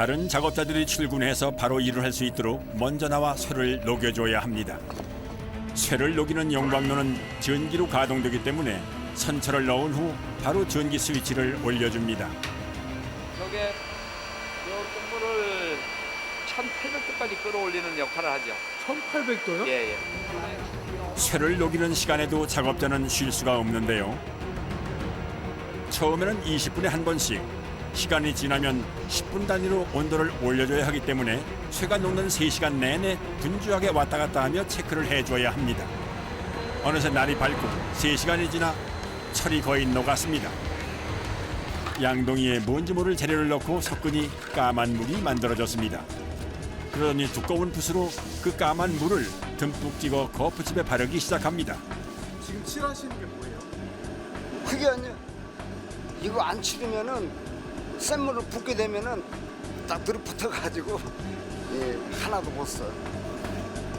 다른 작업자들이 출근해서 바로 일을 할 수 있도록 먼저 나와 쇠를 녹여줘야 합니다. 쇠를 녹이는 용광로는 전기로 가동되기 때문에 선처를 넣은 후 바로 전기 스위치를 올려줍니다. 저게 요 똥물을 1800도까지 끌어올리는 역할을 하죠. 1800도요? 예, 예. 쇠를 녹이는 시간에도 작업자는 쉴 수가 없는데요. 처음에는 20분에 한 번씩, 시간이 지나면 10분 단위로 온도를 올려줘야 하기 때문에 쇠가 녹는 3시간 내내 분주하게 왔다 갔다 하며 체크를 해줘야 합니다. 어느새 날이 밝고 3시간이 지나 철이 거의 녹았습니다. 양동이에 뭔지 모를 재료를 넣고 섞으니 까만 물이 만들어졌습니다. 그러더니 두꺼운 붓으로 그 까만 물을 듬뿍 찍어 거푸집에 바르기 시작합니다. 지금 칠하시는 게 뭐예요? 그게 아니야. 이거 안 치르면은 샘물을 붓게 되면은 딱 들어붙어가지고 예, 하나도 못 써.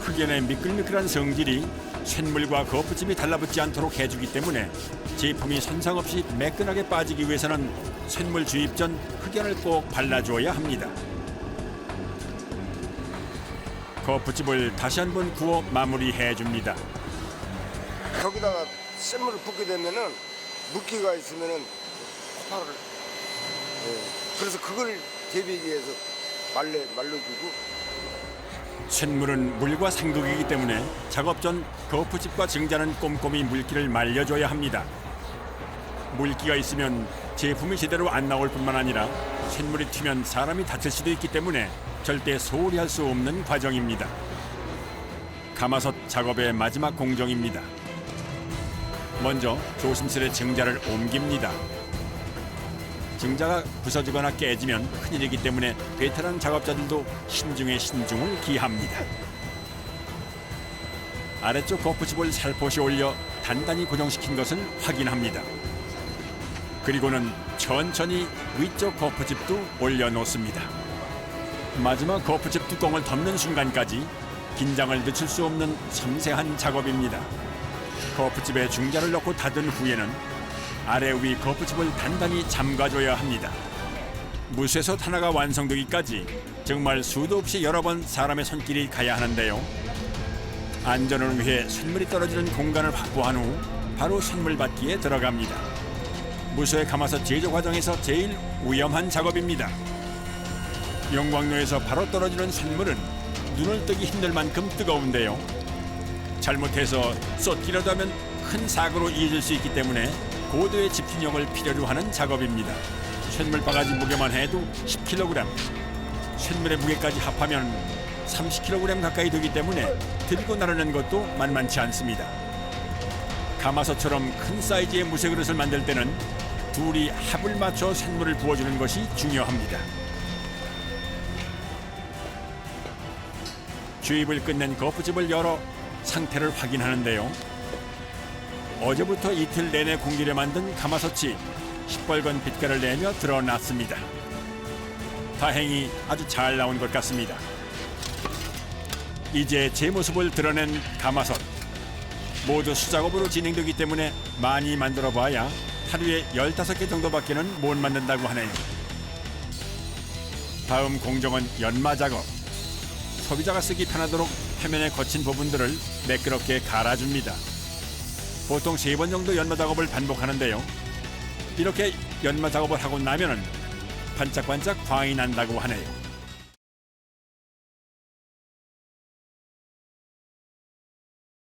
흑연의 미끌미끌한 성질이 쇳물과 거푸집이 달라붙지 않도록 해주기 때문에 제품이 손상 없이 매끈하게 빠지기 위해서는 쇳물 주입 전 흑연을 꼭 발라줘야 합니다. 거푸집을 다시 한 번 구워 마무리해줍니다. 거기다가 샘물을 붓게 되면은 물기가 있으면은 코파를. 예, 그래서 그걸 대비하기 위해서 말려 말려주고 쇳물은 물과 상극이기 때문에 작업 전 거푸집과 증자는 꼼꼼히 물기를 말려줘야 합니다. 물기가 있으면 제품이 제대로 안 나올 뿐만 아니라 쇳물이 튀면 사람이 다칠 수도 있기 때문에 절대 소홀히 할 수 없는 과정입니다. 가마솥 작업의 마지막 공정입니다. 먼저 조심스레 증자를 옮깁니다. 증자가 부서지거나 깨지면 큰일이기 때문에 베테랑 작업자들도 신중에 신중을 기합니다. 아래쪽 거푸집을 살포시 올려 단단히 고정시킨 것을 확인합니다. 그리고는 천천히 위쪽 거푸집도 올려놓습니다. 마지막 거푸집 뚜껑을 덮는 순간까지 긴장을 늦출 수 없는 섬세한 작업입니다. 거푸집에 중자를 넣고 닫은 후에는 아래 위 거푸집을 단단히 잠가줘야 합니다. 무쇠솥 하나가 완성되기까지 정말 수도 없이 여러 번 사람의 손길이 가야 하는데요. 안전을 위해 쇳물이 떨어지는 공간을 확보한 후 바로 쇳물 받기에 들어갑니다. 무쇠 감아서 제조 과정에서 제일 위험한 작업입니다. 영광로에서 바로 떨어지는 쇳물은 눈을 뜨기 힘들 만큼 뜨거운데요. 잘못해서 쏟기라도 하면 큰 사고로 이어질 수 있기 때문에 고도의 집중력을 필요로 하는 작업입니다. 쇳물 바가지 무게만 해도 10kg, 쇳물의 무게까지 합하면 30kg 가까이 되기 때문에 들고 나르는 것도 만만치 않습니다. 가마솥처럼 큰 사이즈의 무쇠 그릇을 만들 때는 둘이 합을 맞춰 쇳물을 부어주는 것이 중요합니다. 주입을 끝낸 거푸집을 열어 상태를 확인하는데요. 어제부터 이틀 내내 공기를 만든 가마솥이 시뻘건 빛깔을 내며 드러났습니다. 다행히 아주 잘 나온 것 같습니다. 이제 제 모습을 드러낸 가마솥. 모두 수작업으로 진행되기 때문에 많이 만들어 봐야 하루에 15개 정도밖에는 못 만든다고 하네요. 다음 공정은 연마 작업. 소비자가 쓰기 편하도록 표면에 거친 부분들을 매끄럽게 갈아줍니다. 보통 세 번 정도 연마 작업을 반복하는데요. 이렇게 연마 작업을 하고 나면은 반짝반짝 광이 난다고 하네요.